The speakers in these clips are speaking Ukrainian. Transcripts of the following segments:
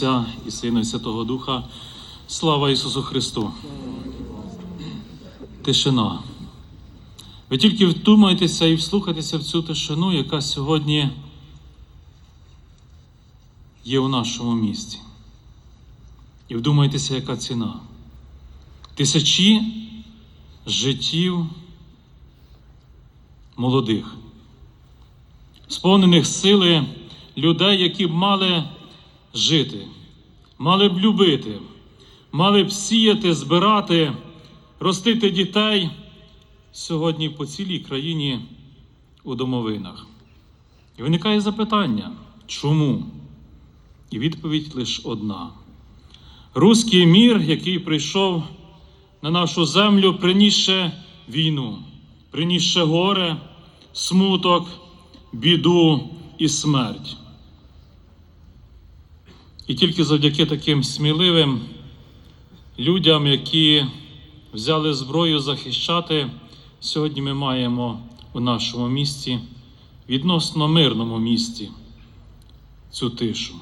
Отця і Сина, і Святого Духа. Слава Ісусу Христу! Тишина. Ви тільки вдумайтеся і вслухайтеся в цю тишину, яка сьогодні є у нашому місті. І вдумайтеся, яка ціна. Тисячі життів молодих, сповнених сили людей, які б мали жити, мали б любити, мали б сіяти, збирати, ростити дітей сьогодні по цілій країні у домовинах. І виникає запитання, чому? І відповідь лише одна. Руський мір, який прийшов на нашу землю, принісше війну, принісше горе, смуток, біду і смерть. І тільки завдяки таким сміливим людям, які взяли зброю захищати, сьогодні ми маємо у нашому місті, відносно мирному місті, цю тишу.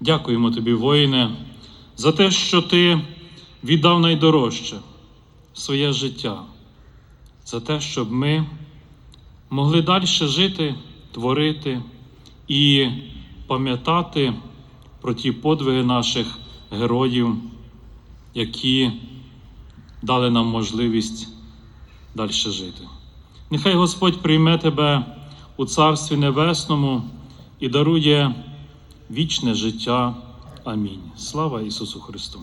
Дякуємо тобі, воїне, за те, що ти віддав найдорожче своє життя, за те, щоб ми могли далі жити, творити і пам'ятати про ті подвиги наших героїв, які дали нам можливість далі жити. Нехай Господь прийме тебе у Царстві Небесному і дарує вічне життя. Амінь. Слава Ісусу Христу!